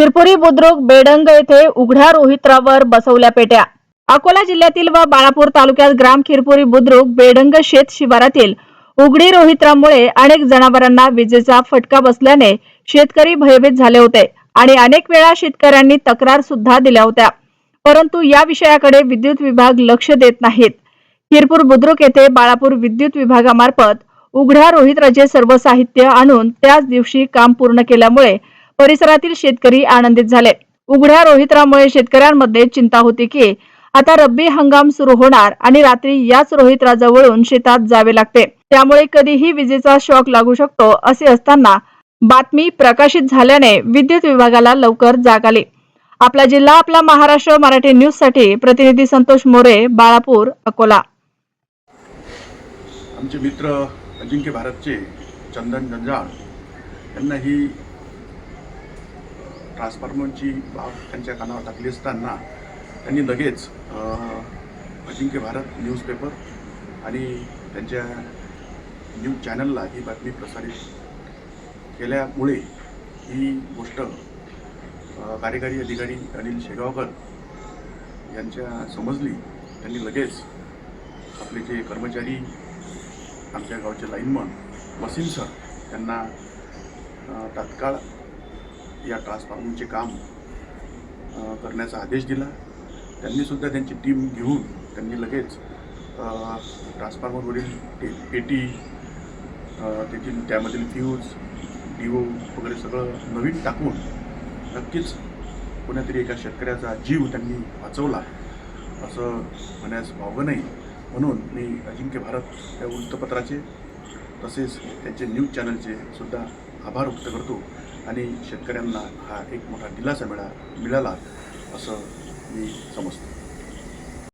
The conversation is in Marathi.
हिरपुरी बुद्रुक बेडंग येथे उघड्या रोहित्रावर बसवल्या पेट्या. अकोला जिल्ह्यातील व बाळापूर तालुक्यात ग्राम खिरपुरी बुद्रुक बेडंग शेत शिवारातील उघडी रोहित्रामुळे अनेक जनावरांना विजेचा फटका बसल्याने शेतकरी भयभीत झाले होते आणि अनेक वेळा शेतकऱ्यांनी तक्रार सुद्धा दिल्या होत्या. परंतु या विषयाकडे विद्युत विभाग लक्ष देत नाहीत. हिरपूर बुद्रुक येथे बाळापूर विद्युत विभागामार्फत उघड्या रोहित्राचे सर्व साहित्य आणून त्याच दिवशी काम पूर्ण केल्यामुळे परिसरातील शेतकरी आनंदित झाले. उघड्या रोहित्रामुळे शेतकऱ्यांमध्ये चिंता होती की आता रब्बी हंगाम सुरू होणार आणि रात्री याच रोहित्राजवळून शेतात जावे लागते. त्यामुळे कधीही विजेचा शॉक लागू शकतो असे असताना बातमी प्रकाशित झाल्याने विद्युत विभागाला लवकर जाग आली. आपला जिल्हा आपला महाराष्ट्र मराठी न्यूजसाठी प्रतिनिधी संतोष मोरे बाळापूर अकोला. आमचे मित्र अजिंक्य भारतचे चंदन गंजाळ यांना ही ट्रान्सफॉर्मरची बाब त्यांच्या कानावर टाकली असताना त्यांनी लगेच अजिंक्य भारत न्यूजपेपर आणि त्यांच्या न्यूज चॅनलला ही बातमी प्रसारित केल्यामुळे ही गोष्ट कार्यकारी अधिकारी अनिल शेगावकर यांच्या समजली. त्यांनी लगेच आपले जे कर्मचारी आमच्या गावचे लाईनमन वसीम सर त्यांना तात्काळ या ट्रान्सफॉर्मरचे काम करण्याचा आदेश दिला. त्यांनीसुद्धा त्यांची टीम घेऊन त्यांनी लगेच ट्रान्सफॉर्मरवरील ते पेटी तेथील त्यामधील फ्यूज डिओ वगैरे सगळं नवीन टाकून नक्कीच कोणीतरी एका शेतकऱ्याचा जीव त्यांनी वाचवला असं म्हणायस वावं नाही. म्हणून मी अजिंक्य भारत या वृत्तपत्राचे तसेच त्यांचे न्यूज चॅनलचे सुद्धा आभार व्यक्त करतो. आणि शेतकऱ्यांना हा एक मोठा दिलासा मिळा मिळाला असं मी समजतो.